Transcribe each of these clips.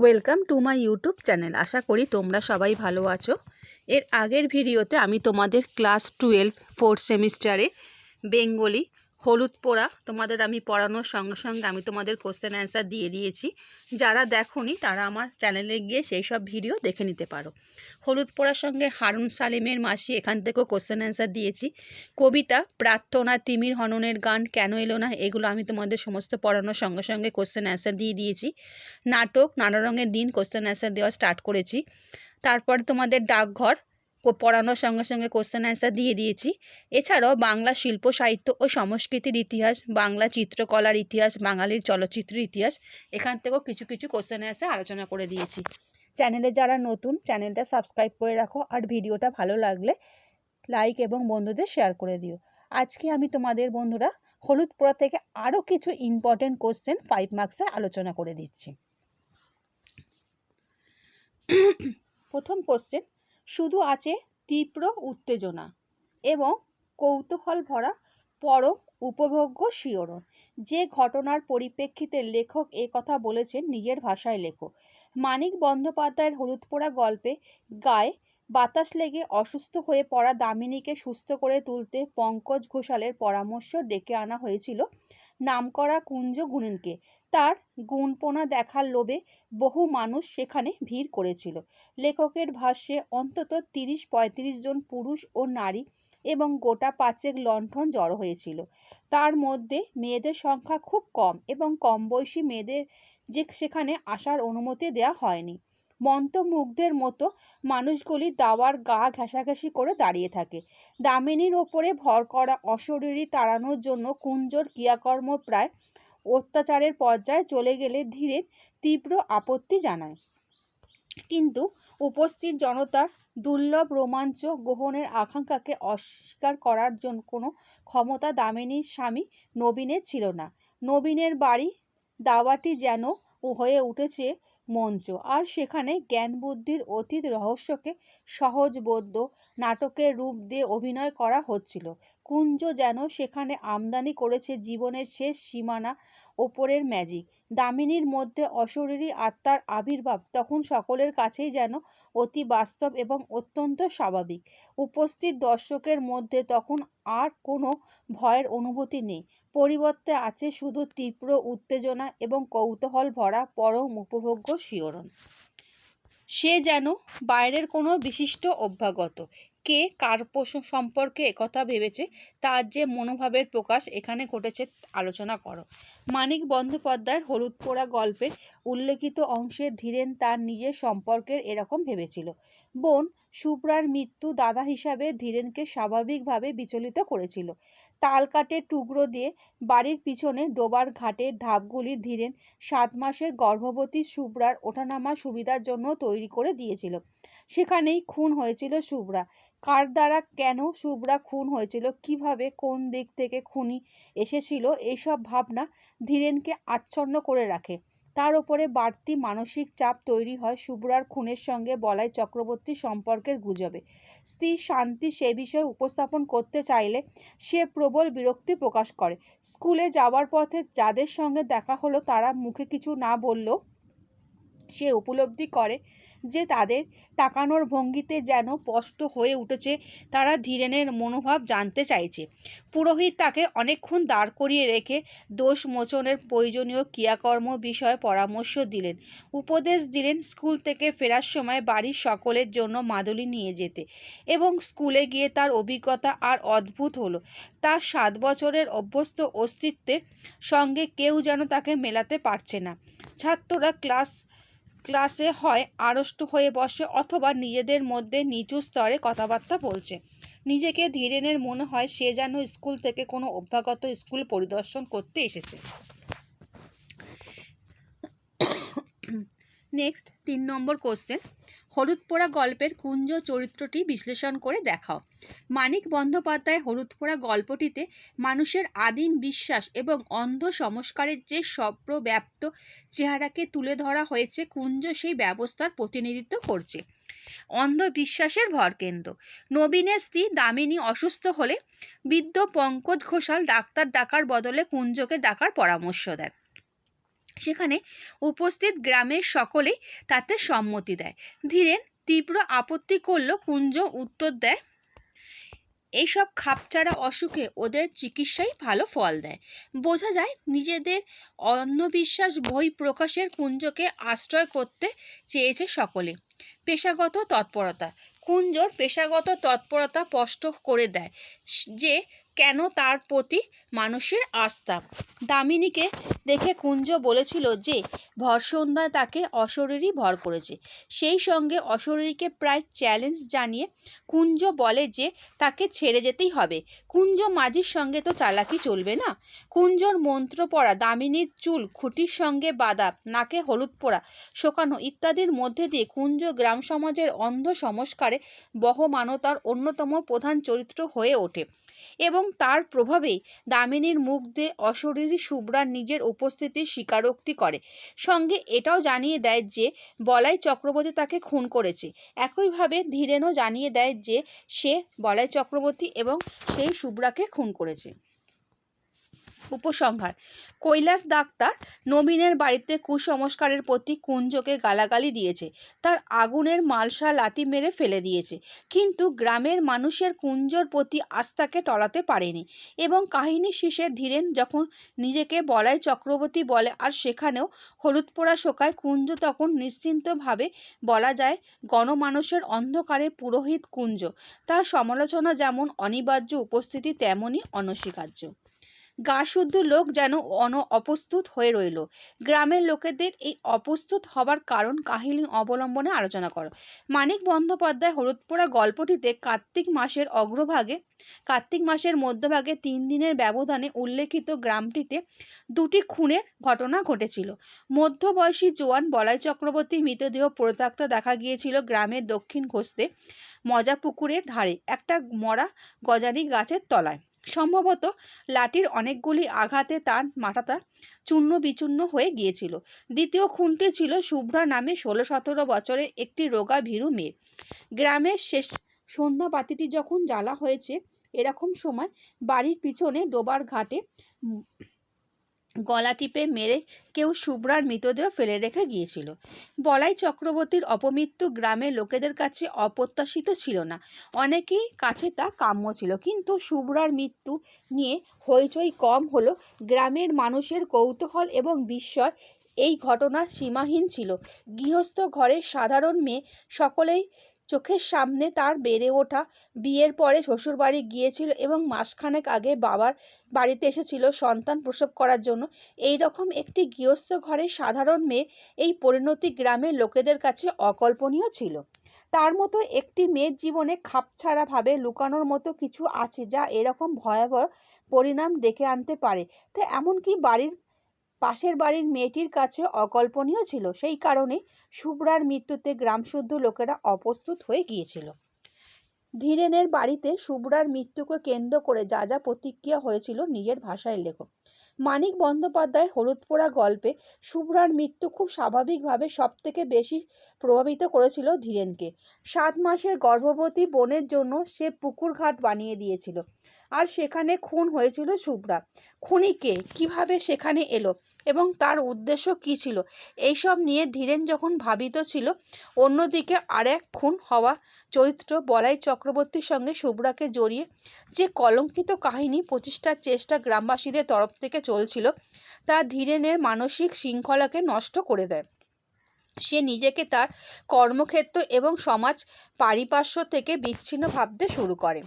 Welcome to my YouTube channel আশা করি তোমরা সবাই ভালো আছো। এর আগের ভিডিওতে আমি তোমাদের ক্লাস টুয়েলভ ফোর্থ সেমিস্টারে বেঙ্গলি হলুদ পোড়া তোমাদের আমি পড়ানোর সঙ্গে সঙ্গে আমি তোমাদের কোশ্চেন অ্যান্সার দিয়ে দিয়েছি। যারা দেখোনি তারা আমার চ্যানেলে গিয়ে সেই সব ভিডিও দেখে নিতে পারো। হলুদ পোড়ার সঙ্গে হারুন সালিমের মাসি এখান থেকেও কোশ্চেন অ্যান্সার দিয়েছি। কবিতা, প্রার্থনা, তিমির হননের গান, কেন এলো না, এগুলো আমি তোমাদের সমস্ত পড়ানোর সঙ্গে সঙ্গে কোশ্চেন অ্যান্সার দিয়ে দিয়েছি। নাটক, নানা রঙের দিন কোশ্চেন অ্যান্সার দেওয়া স্টার্ট করেছি। তারপর তোমাদের ডাকঘর পড়ানোর সঙ্গে সঙ্গে কোশ্চেন অ্যান্সার দিয়ে দিয়েছি। এছাড়াও বাংলা শিল্প, সাহিত্য ও সংস্কৃতির ইতিহাস, বাংলা চিত্রকলার ইতিহাস, বাঙালির চলচ্চিত্রের ইতিহাস, এখান থেকেও কিছু কিছু কোশ্চেন অ্যান্সার আলোচনা করে দিয়েছি। চ্যানেলে যারা নতুন চ্যানেলটা সাবস্ক্রাইব করে রাখো আর ভিডিওটা ভালো লাগলে লাইক এবং বন্ধুদের শেয়ার করে দিও। আজকে আমি তোমাদের বন্ধুরা হলুদ পোড়া থেকে আরও কিছু ইম্পর্টেন্ট কোশ্চেন ফাইভ মার্কসের আলোচনা করে দিচ্ছি। প্রথম কোশ্চেন শুধু আছে তীব্র উত্তেজনা এবং কৌতূহল ভরা পরম উপভোগ্য শিহরণ যে ঘটনার পরিপ্রেক্ষিতে লেখক এ কথা বলেছেন নিজের ভাষায় লেখো। মানিক বন্দ্যোপাধ্যায়ের হলুদ পোড়া গল্পে গায়ে বাতাস লেগে অসুস্থ হয়ে পড়া দামিনীকে সুস্থ করে তুলতে পঙ্কজ ঘোষালের পরামর্শ ডেকে আনা হয়েছিল নামকরা কুঞ্জ গুণেনকে। তার গুণপোনা দেখার লোভে বহু মানুষ সেখানে ভিড় করেছিল। লেখকের ভাষ্যে অন্তত তিরিশ পঁয়ত্রিশ জন পুরুষ ও নারী এবং গোটা পাঁচেক লণ্ঠন জড়ো হয়েছিল। তার মধ্যে মেয়েদের সংখ্যা খুব কম এবং কম বয়সী মেয়েদের যে সেখানে আসার অনুমতি দেওয়া হয়নি। মন্ত্রমুগ্ধের মতো মানুষগুলি দাওয়ার গা ঘেঁষাঘেঁষি করে দাঁড়িয়ে থাকে। দামিনীর ওপরে ভর করা অশরীরী তাড়ানোর জন্য কুঞ্জর ক্রিয়াকর্ম প্রায় অত্যাচারের পর্যায়ে চলে গেলে ধীরে তীব্র আপত্তি জানায়। কিন্তু উপস্থিত জনতার দুর্লভ রোমাঞ্চ গ্রহণের আকাঙ্ক্ষাকে অস্বীকার করার জন্য কোনো ক্ষমতা দামিনীর স্বামী নবীনের ছিল না। নবীনের বাড়ি দাওয়াটি যেন হয়ে উঠেছে মঞ্চ। আর সেখানে জ্ঞান বুদ্ধির অতীত রহস্যকে সহজবোধ্য নাটকের রূপ দিয়ে অভিনয় করা হচ্ছিল। কুঞ্জ যেন সেখানে আমদানি করেছে জীবনের শেষ সীমানা ওপরের ম্যাজিক দামিনীর মধ্যে অশরীরী আত্মার আবির্ভাব তখন সকলের কাছেই যেন অতি বাস্তব এবং অত্যন্ত স্বাভাবিক। উপস্থিত দর্শকের মধ্যে তখন আর কোনো ভয়ের অনুভূতি নেই। পরিবর্তে আছে শুধু তীব্র উত্তেজনা এবং কৌতূহল ভরা পরম উপভোগ্য শিহরণ সে যেন বাইরের কোনো বিশিষ্ট অভ্যাগত, কে কার সম্পর্কে একথা ভেবেছে, তার যে মনোভাবের প্রকাশ এখানে ঘটেছে আলোচনা করো। মানিক বন্দ্যোপাধ্যায়ের হলুদ পোড়া গল্পে উল্লেখিত অংশে ধীরেন তার নিজের সম্পর্কের এরকম ভেবেছিল। বোন শুভ্রার মৃত্যু দাদা হিসাবে ধীরেনকে স্বাভাবিকভাবে বিচলিত করেছিল। তাল কাঠের টুকরো দিয়ে বাড়ির পিছনে ডোবার ঘাটের ধাপগুলি ধীরেন সাত মাসের গর্ভবতী শুভ্রার ওঠানামা সুবিধার জন্য তৈরি করে দিয়েছিল। সেখানেই খুন হয়েছিল শুভ্রা কার দ্বারা কেন শুভ্রা খুন হয়েছিল, কীভাবে কোন দিক থেকে খুনি এসেছিল এইসব ভাবনা ধীরেনকে আচ্ছন্ন করে রাখে। তার ওপরে বাড়তি মানসিক চাপ তৈরি হয় শুভ্রার খুনের সঙ্গে বলাই চক্রবর্তী সম্পর্কের গুজবে। স্ত্রী শান্তি সে বিষয়ে উপস্থাপন করতে চাইলে সে প্রবল বিরক্তি প্রকাশ করে। স্কুলে যাওয়ার পথে যাদের সঙ্গে দেখা হলো তারা মুখে কিছু না বললেও সে উপলব্ধি করে যে তাদের তাকানোর ভঙ্গিতে যেন স্পষ্ট হয়ে উঠেছে, তারা ধীরেনের মনোভাব জানতে চাইছে। পুরোহিত তাকে অনেকক্ষণ দাঁড় করিয়ে রেখে দোষ মোচনের প্রয়োজনীয় ক্রিয়াকর্ম বিষয়ে পরামর্শ দিলেন। উপদেশ দিলেন স্কুল থেকে ফেরার সময় বাড়ির সকলের জন্য মাদুলি নিয়ে যেতে এবং স্কুলে গিয়ে তার অভিজ্ঞতা আর অদ্ভুত হলো। তার সাত বছরের অভ্যস্ত অস্তিত্বের সঙ্গে কেউ যেন তাকে মেলাতে পারছে না। ছাত্ররা ক্লাস ক্লাসে হয়, আড়ষ্ট হয়ে বসে অথবা নিজেদের মধ্যে নিচু স্তরে কথাবার্তা বলছে। নিজেকে ধীরেনের মনে হয় সে যেন স্কুল থেকে কোনো অভ্যাগত স্কুল পরিদর্শন করতে এসেছে। নেক্সট তিন নম্বর কোশ্চেন হলুদ পোড়া গল্পের কুঞ্জ চরিত্রটি বিশ্লেষণ করে দেখাও। মানিক বন্দ্যোপাধ্যায় হলুদ পোড়া গল্পটিতে মানুষের আদিম বিশ্বাস এবং অন্ধ সংস্কারের যে সর্বব্যাপ্ত চেহারাকে তুলে ধরা হয়েছে, কুঞ্জ সেই ব্যবস্থার প্রতিনিধিত্ব করছে। অন্ধবিশ্বাসের ভরকেন্দ্র নবীনের স্ত্রী দামিনী অসুস্থ হলে বৃদ্ধ পঙ্কজ ঘোষাল ডাক্তার ডাকার বদলে কুঞ্জকে ডাকার পরামর্শ দেন। সেখানে উপস্থিত গ্রামের সকলেই তাতে সম্মতি দেয়। ধীরেন তীব্র আপত্তি করলেও কুঞ্জ উত্তর দেয়, এইসব খাপচারা অসুখে ওদের চিকিৎসাই ভালো ফল দেয়। বোঝা যায় নিজেদের অন্ধবিশ্বাস বই প্রকাশের কুঞ্জকে আশ্রয় করতে চেয়েছে সকলে। পেশাগত তৎপরতা। কুঞ্জর পেশাগত তৎপরতা স্পষ্ট করে দেয় যে কেন তার প্রতি মানুষের আস্থা? দামিনীকে দেখে কুঞ্জ বলেছিল যে ভরসন্ধ্যায় তাকে অশরীরই ভর করেছে। সেই সঙ্গে অশরীরীকে প্রায় চ্যালেঞ্জ জানিয়ে কুঞ্জ বলে যে, তাকে ছেড়ে যেতেই হবে। কুঞ্জ মাঝির সঙ্গে তো চালাকি চলবে না? কুঞ্জর মন্ত্র পড়া, দামিনীর চুল, খুঁটির সঙ্গে বাঁধা, নাকে হলুদ পোড়া, শোকানো ইত্যাদির মধ্যে দিয়ে কুঞ্জ গ্রাম সমাজের অন্ধ সংস্কারে বহমানতার অন্যতম প্রধান চরিত্র হয়ে ওঠে। এবং তার প্রভাবেই দামিনীর মুখ দিয়ে অশরীরী শুভ্রার নিজের উপস্থিতির স্বীকারোক্তি করে। সঙ্গে এটাও জানিয়ে দেয় যে, বলাই চক্রবর্তী তাকে খুন করেছে। একইভাবে ধীরেনও জানিয়ে দেয় যে, সে বলাই চক্রবর্তী এবং সেই শুভ্রাকে খুন করেছে। উপসংহার। কৈলাস ডাক্তার নবীনের বাড়িতে কুসংস্কারের প্রতি কুঞ্জকে গালাগালি দিয়েছে। তার আগুনের মালসা লাথি মেরে ফেলে দিয়েছে। কিন্তু গ্রামের মানুষের কুঞ্জর প্রতি আস্থাকে টলাতে পারেনি এবং কাহিনী শেষে ধীরেন যখন নিজেকে বলাই চক্রবর্তী বলে আর সেখানেও হলুদ পোড়া শোকায় কুঞ্জ তখন নিশ্চিন্তভাবে বলা যায় গণমানুষের অন্ধকারে পুরোহিত কুঞ্জ। তার সমালোচনা যেমন অনিবার্য উপস্থিতি তেমনই অনস্বীকার্য। গা শুদ্ধ লোক যেন অন অপ্রস্তুত হয়ে রইল। গ্রামের লোকেদের এই অপ্রস্তুত হবার কারণ কাহিনী অবলম্বনে আলোচনা করো। মানিক বন্দ্যোপাধ্যায় হলুদ পোড়া গল্পটিতে কার্তিক মাসের অগ্রভাগে, কার্তিক মাসের মধ্যভাগে তিন দিনের ব্যবধানে উল্লেখিত গ্রামটিতে দুটি খুনের ঘটনা ঘটেছিল। মধ্যবয়সী জোয়ান বলাই চক্রবর্তী মৃতদেহ প্রতাক্ত দেখা গিয়েছিল গ্রামের দক্ষিণ ঘোষতে মজা পুকুরের ধারে, একটা মরা গজারি গাছের তলায়। সম্ভবত লাঠির অনেকগুলি আঘাতে তার মাথাটা চূর্ণ বিচূর্ণ হয়ে গিয়েছিল। দ্বিতীয় খুনটি ছিল শুভ্রা নামে ষোলো সতেরো বছরের একটি রোগা ভীরু মেয়ে। গ্রামের শেষ সন্ধ্যা বাতিটি যখন জ্বালা হয়েছে, এরকম সময় বাড়ির পিছনে ডোবার ঘাটে গলা টিপে মেরে কেউ শুভ্রার মৃতদেহ ফেলে রেখে গিয়েছিল। বলাই চক্রবর্তীর অপমৃত্যু গ্রামের লোকেদের কাছে অপ্রত্যাশিত ছিল না। অনেকেই কাছে তা কাম্য ছিল। কিন্তু শুভ্রার মৃত্যু নিয়ে হইচই কম হলো। গ্রামের মানুষের কৌতূহল এবং বিস্ময় এই ঘটনা সীমাহীন ছিল। গৃহস্থ ঘরের সাধারণ মেয়ে সকলেই চোখের সামনে তার বেড়ে ওঠা। বিয়ের পরে শ্বশুরবাড়ি গিয়েছিল এবং মাসখানেক আগে বাবার বাড়িতে এসেছিল সন্তান প্রসব করার জন্য। এই রকম একটি গৃহস্থ ঘরের সাধারণ মেয়ে এই পরিণতি গ্রামের লোকেদের কাছে অকল্পনীয় ছিল। তার মতো একটি মেয়ের জীবনে খাপছাড়াভাবে লুকানোর মতো কিছু আছে যা এরকম ভয়াবহ পরিণাম ডেকে আনতে পারে। তা এমনকি বাড়ির পাশের বাড়ির মেয়েটির কাছে অকল্পনীয় ছিল। সেই কারণে শুভ্রার মৃত্যুতে গ্রামশুদ্ধ লোকেরা অপ্রস্তুত হয়ে গিয়েছিল। ধীরেনের বাড়িতে শুভ্রার মৃত্যুকে কেন্দ্র করে যা যা প্রতিক্রিয়া হয়েছিল নিজের ভাষায় লেখো। মানিক বন্দ্যোপাধ্যায়ের হলুদ পোড়া গল্পে শুভ্রার মৃত্যু খুব স্বাভাবিকভাবে সব থেকে বেশি প্রভাবিত করেছিল ধীরেনকে। সাত মাসের গর্ভবতী বোনের জন্য সে পুকুর ঘাট বানিয়ে দিয়েছিল। আর সেখানে খুন হয়েছিল শুভ্রা। খুনি কে কীভাবে সেখানে এলো এবং তার উদ্দেশ্য কি ছিল? এইসব নিয়ে ধীরেন যখন ভাবিত ছিল, অন্যদিকে আর এক খুন হওয়া চরিত্র বলাই চক্রবর্তীর সঙ্গে শুভ্রাকে জড়িয়ে যে কলঙ্কিত কাহিনী প্রতিষ্ঠার চেষ্টা গ্রামবাসীদের তরফ থেকে চলছিল, তা ধীরেনের মানসিক শৃঙ্খলাকে নষ্ট করে দেয়। সে নিজেকে তার কর্মক্ষেত্র এবং সমাজ পারিপার্শ্ব থেকে বিচ্ছিন্ন ভাবতে শুরু করে।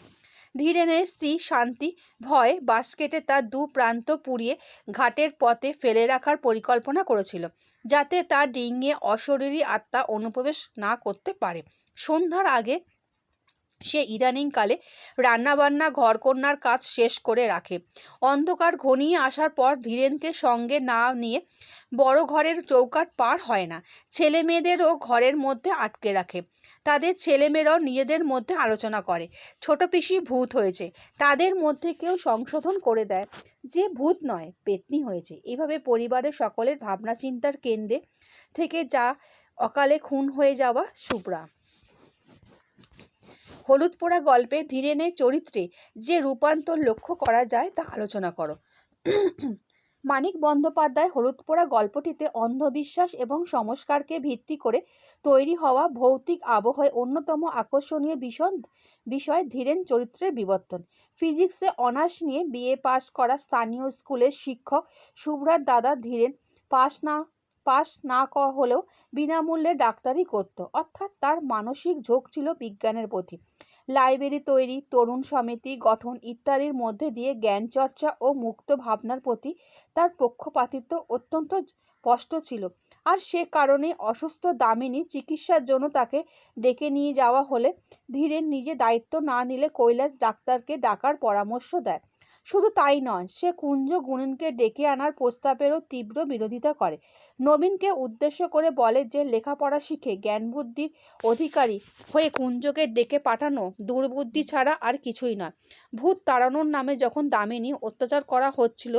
ধীরেনের স্ত্রী শান্তি ভয় বাস্কেটে তার দু প্রান্ত পুড়িয়ে ঘাটের পথে ফেলে রাখার পরিকল্পনা করেছিল, যাতে তার ডিঙে অশরীরী আত্মা অনুপ্রবেশ না করতে পারে। সন্ধ্যার আগে সে ইদানিংকালে রান্নাবান্না ঘরকন্যার কাজ শেষ করে রাখে। অন্ধকার ঘনিয়ে আসার পর ধীরেনকে সঙ্গে না নিয়ে বড় ঘরের চৌকাট পার হয় না। ছেলে মেয়েদেরও ঘরের মধ্যে আটকে রাখে। তাদের ছেলেমেয়েরাও নিজেদের মধ্যে আলোচনা করে। ছোট পিসি ভূত হয়েছে। তাদের মধ্যে কেউ সংশোধন করে দেয় যে ভূত নয়, পেতনি হয়েছে। এভাবে পরিবারের সকলের ভাবনা চিন্তার কেন্দ্রে থেকে যা অকালে খুন হয়ে যাওয়া সুপ্রা হলুদ পোড়া গল্পে ধীরেনের চরিত্রে যে রূপান্তর লক্ষ্য করা যায় তা আলোচনা করো। মানিক বন্দ্যোপাধ্যায় হলুদ পোড়া গল্পটিতে অন্ধবিশ্বাস এবং সংস্কারকে ভিত্তি করে তৈরি হওয়া ভৌতিক আবহে অন্যতম আকর্ষণীয় বিষয় বিষয় ধীরেন চরিত্রের বিবর্তন। ফিজিক্সে অনার্স নিয়ে বিএ পাশ করা স্থানীয় স্কুলের শিক্ষক শুভ্রার দাদা ধীরেন পাশ না পাশ না হলেও বিনামূল্যে ডাক্তারি করত। অর্থাৎ তার মানসিক ঝোঁক ছিল বিজ্ঞানের প্রতি। লাইব্রেরি তৈরি, তরুণ সমিতি গঠন ইত্যাদির মধ্যে দিয়ে জ্ঞান চর্চা ও মুক্ত ভাবনার প্রতি তার পক্ষপাতিত্ব অত্যন্ত স্পষ্ট ছিল। আর সে কারণে অসুস্থ দামিনী চিকিৎসার জন্য তাকে ডেকে নিয়ে যাওয়া হলে ধীরেন নিজে দায়িত্ব না নিলে কৈলাস ডাক্তারকে ডাকার পরামর্শ দেয়। শুধু তাই নয়, সে কুঞ্জ গুণিনকে ডেকে আনার প্রস্তাবেরও তীব্র বিরোধিতা করে। নবীনকে উদ্দেশ্য করে বলে যে লেখাপড়া শিখে জ্ঞান বুদ্ধির অধিকারী হয়ে কুঞ্জকে ডেকে পাঠানো দুর্বুদ্ধি ছাড়া আর কিছুই নয়। ভূত তাড়ানোর নামে যখন দামিনী অত্যাচার করা হচ্ছিল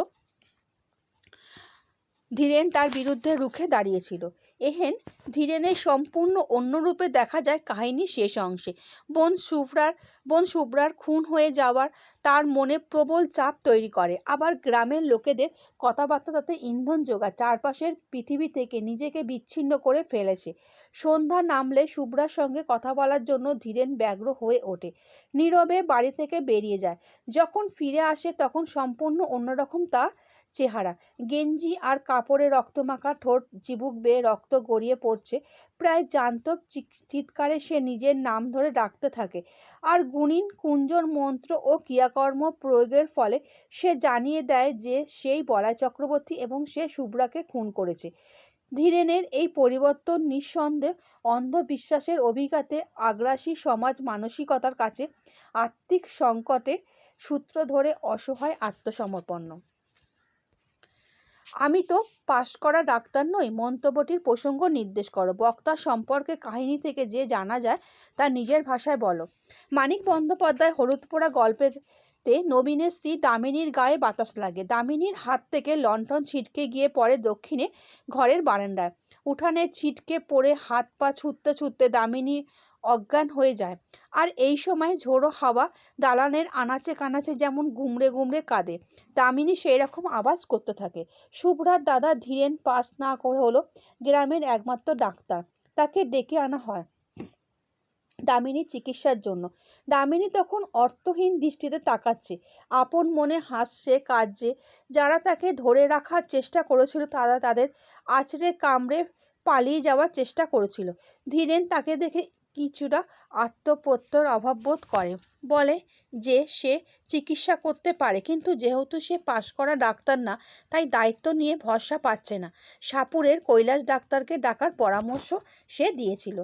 ধীরেন তার বিরুদ্ধে রুখে দাঁড়িয়েছিল। এহেন ধীরেনের সম্পূর্ণ অন্য রূপে দেখা যায় কাহিনীর শেষ অংশে। বোন শুভ্রার বোন শুভ্রার খুন হয়ে যাওয়ার তার মনে প্রবল চাপ তৈরি করে। আবার গ্রামের লোকেদের কথাবার্তা তাতে ইন্ধন যোগায়। চারপাশের পৃথিবী থেকে নিজেকে বিচ্ছিন্ন করে ফেলেছে। সন্ধ্যা নামলে শুভ্রার সঙ্গে কথা বলার জন্য ধীরেন ব্যগ্র হয়ে ওঠে। নীরবে বাড়ি থেকে বেরিয়ে যায়। যখন ফিরে আসে তখন সম্পূর্ণ অন্যরকম তার চেহারা। গেঞ্জি আর কাপড়ে রক্তমাখা ঠোঁট চিবুক বেয়ে রক্ত গড়িয়ে পড়ছে। প্রায় জান্তব চিৎকারে সে নিজের নাম ধরে ডাকতে থাকে। আর গুণিন, কুঞ্জর মন্ত্র ও ক্রিয়াকর্ম প্রয়োগের ফলে সে জানিয়ে দেয় যে সেই বলাই চক্রবর্তী এবং সে শুভ্রাকে খুন করেছে। ধীরেনের এই পরিবর্তন নিঃসন্দেহ অন্ধবিশ্বাসের অভিঘাতে আগ্রাসী সমাজ মানসিকতার কাছে আত্মিক সংকটে সূত্র ধরে অসহায় আত্মসমর্পণ। আমি তো পাশ করা ডাক্তার নই, মন্তব্যটির প্রসঙ্গ নির্দেশ করো। বক্তার সম্পর্কে কাহিনী থেকে যে জানা যায়, তা নিজের ভাষায় বলো। মানিক বন্দ্যোপাধ্যায় হলুদ পোড়া গল্পেতে নবীনের স্ত্রী দামিনীর গায়ে বাতাস লাগে। দামিনীর হাত থেকে লণ্ঠন ছিটকে গিয়ে পড়ে দক্ষিণে ঘরের বারান্দায়। উঠানে ছিটকে পড়ে হাত পা ছুটতে ছুটতে দামিনী অজ্ঞান হয়ে যায়। আর এই সময় ঝোড়ো হাওয়া দালানের আনাচে কানাচে যেমন গুমড়ে গুমড়ে কাঁদে দামিনী সেই রকম আওয়াজ করতে থাকে। শুভ্রার দাদা ধীরেন পাস না করে হলো গ্রামের একমাত্র ডাক্তার। তাকে ডেকে আনা হয় দামিনী চিকিৎসার জন্য। দামিনী তখন অর্থহীন দৃষ্টিতে তাকাচ্ছে। আপন মনে হাসছে, কাঁদছে। যারা তাকে ধরে রাখার চেষ্টা করেছিল, তারা তাদের আছড়ে কামড়ে পালিয়ে যাওয়ার চেষ্টা করেছিল। ধীরেন তাকে দেখে কিছুটা আত্মপ্রত্যয়ের অভাব বোধ করে। বলে যে সে চিকিৎসা করতে পারে, কিন্তু যেহেতু সে পাশ করা ডাক্তার না, তাই দায়িত্ব নিয়ে ভরসা পাচ্ছে না। সাপুরের কৈলাস ডাক্তারকে ডাকার পরামর্শ সে দিয়েছিল।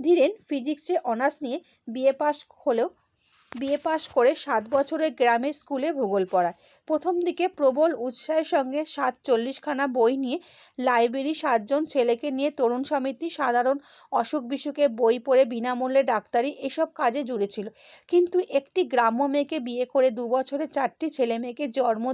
ধীরেন ফিজিক্সে অনার্স নিয়ে বিএ পাস হলেও বিএ পাশ করে সাত বছরের গ্রামের স্কুলে ভূগোল পড়ায়। প্রথম দিকে প্রবল উৎসাহের সঙ্গে সাত চল্লিশখানা বই নিয়ে লাইব্রেরি সাতজন ছেলেকে নিয়ে তরুণ সমিতি, সাধারণ অসুখ বিসুখে বই পড়ে বিনামূল্যে ডাক্তারি এসব কাজে জুড়েছিল। কিন্তু একটি গ্রাম্য মেয়েকে বিয়ে করে দু বছরে চারটি ছেলে মেয়েকে জন্ম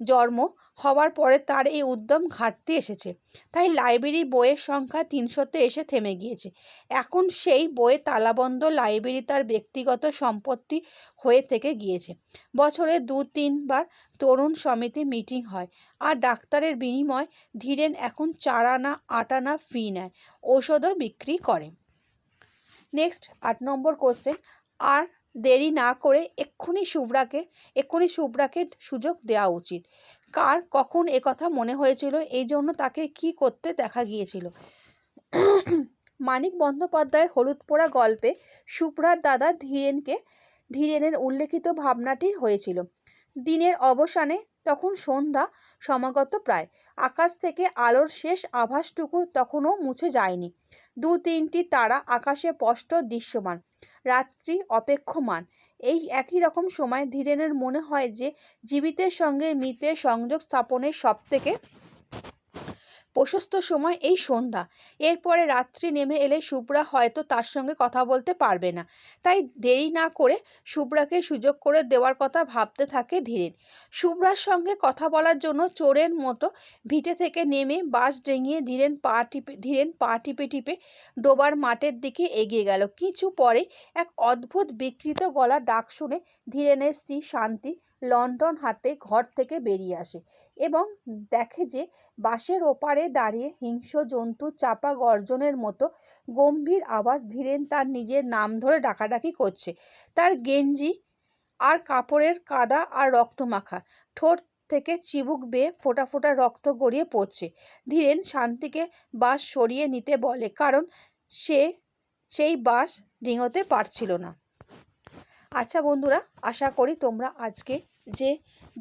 জন্ম হওয়ার পরে তার এই উদ্যম ঘাটতি এসেছে। তাই লাইব্রেরি বইয়ের সংখ্যা তিনশোতে এসে থেমে গিয়েছে। এখন সেই বইয়ে তালাবন্ধ লাইব্রেরি তার ব্যক্তিগত সম্পত্তি হয়ে থেকে গিয়েছে। বছরে দু, তিনবার তরুণ সমিতি মিটিং হয় আর ডাক্তারের বিনিময় ধীরেন এখন চার আনা আট আনা ফি নেয়, ঔষধও বিক্রি করে। নেক্সট, আট নম্বর কোশ্চেন আর দেরি না করে এক্ষুনি শুভ্রাকে এক্ষুনি শুভ্রাকে সুযোগ দেওয়া উচিত। কার কখন একথা মনে হয়েছিল? এই জন্য তাকে কি করতে দেখা গিয়েছিল? মানিক বন্দ্যোপাধ্যায়ের হলুদ পোড়া গল্পে শুভ্রার দাদা ধীরেনকে, ধীরেনের উল্লেখিত ভাবনাটি হয়েছিল। দিনের অবসানে তখন সন্ধ্যা, সমাগত প্রায়। আকাশ থেকে আলোর শেষ আভাসটুকু তখনও মুছে যায়নি। দু তিনটি তারা আকাশে স্পষ্ট দৃশ্যমান, রাত্রি অপেক্ষমান। এই একই রকম সময় ধীরেনের মনে হয় যে, জীবিতের সঙ্গে মৃতের সংযোগ স্থাপনের সবথেকে প্রশস্ত সময় এই সন্ধ্যা। এরপরে রাত্রি নেমে এলে শুভ্রা হয়তো তার সঙ্গে কথা বলতে পারবে না। তাই দেরি না করে শুভ্রাকে সুযোগ করে দেওয়ার কথা ভাবতে থাকে ধীরেন। শুভ্রার সঙ্গে কথা বলার জন্য চোরের মতো ভিটে থেকে নেমে বাস ডেঙিয়ে ধীরেন পা টিপে, ধীরেন পা টিপে টিপে ডোবার মাঠের দিকে এগিয়ে গেল। কিছু পরে এক অদ্ভুত বিকৃত গলা ডাক শুনে ধীরেনের স্ত্রী শান্তি লন্ডন হাতে ঘর থেকে বেরিয়ে আসে। এবং দেখে যে বাঁশের ওপারে দাঁড়িয়ে হিংস্র জন্তু চাপা গর্জনের মতো গম্ভীর আওয়াজ ধীরেন তার নিজের নাম ধরে ডাকাডাকি করছে। তার গেঞ্জি আর কাপড়ের কাদা আর রক্তমাখা, ঠোঁট থেকে চিবুক বেয়ে ফোটা ফোটা রক্ত গড়িয়ে পড়ছে। ধীরেন শান্তিকে বাস সরিয়ে নিতে বলে, কারণ সে, সেই বাঁশ ডিঙোতে পারছিল না। আচ্ছা বন্ধুরা, আশা করি তোমরা আজকে যে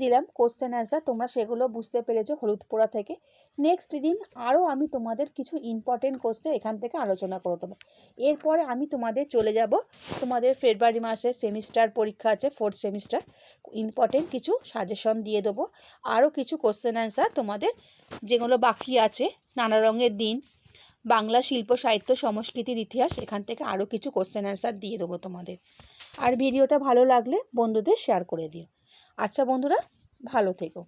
দিলাম কোশ্চেন অ্যান্সার তোমরা সেগুলো বুঝতে পেরেছ হলুদ পোড়া থেকে। নেক্সট দিন আরও আমি তোমাদের কিছু ইম্পর্টেন্ট কোশ্চেন এখান থেকে আলোচনা করে দেবো। এরপরে আমি তোমাদের চলে যাব। তোমাদের ফেব্রুয়ারি মাসে সেমিস্টার পরীক্ষা আছে ফোর্থ সেমিস্টার ইম্পর্টেন্ট কিছু সাজেশন দিয়ে দেবো। আরও কিছু কোশ্চেন অ্যান্সার তোমাদের যেগুলো বাকি আছে, নানা রঙের দিন, বাংলা শিল্প, সাহিত্য, সংস্কৃতির ইতিহাস, এখান থেকে আরও কিছু কোশ্চেন অ্যান্সার দিয়ে দেবো তোমাদের। আর ভিডিওটা ভালো লাগলে বন্ধুদের শেয়ার করে দিও। আচ্ছা বন্ধুরা ভালো থেকো